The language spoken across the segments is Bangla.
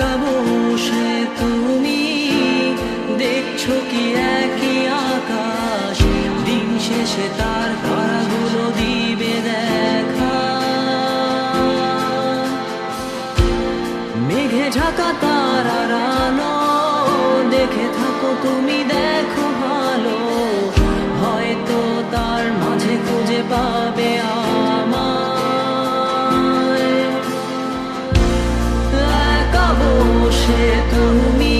একা সে তুমি? দেখছ কি শেষে তার দিবে দেখা। মেঘে ঢাকা তারার আলো দেখে থাকো তুমি দেখো। বসে তুমি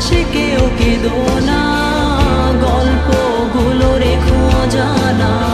পাশে কেউ কেদো না গল্পগুলো রেখো জানা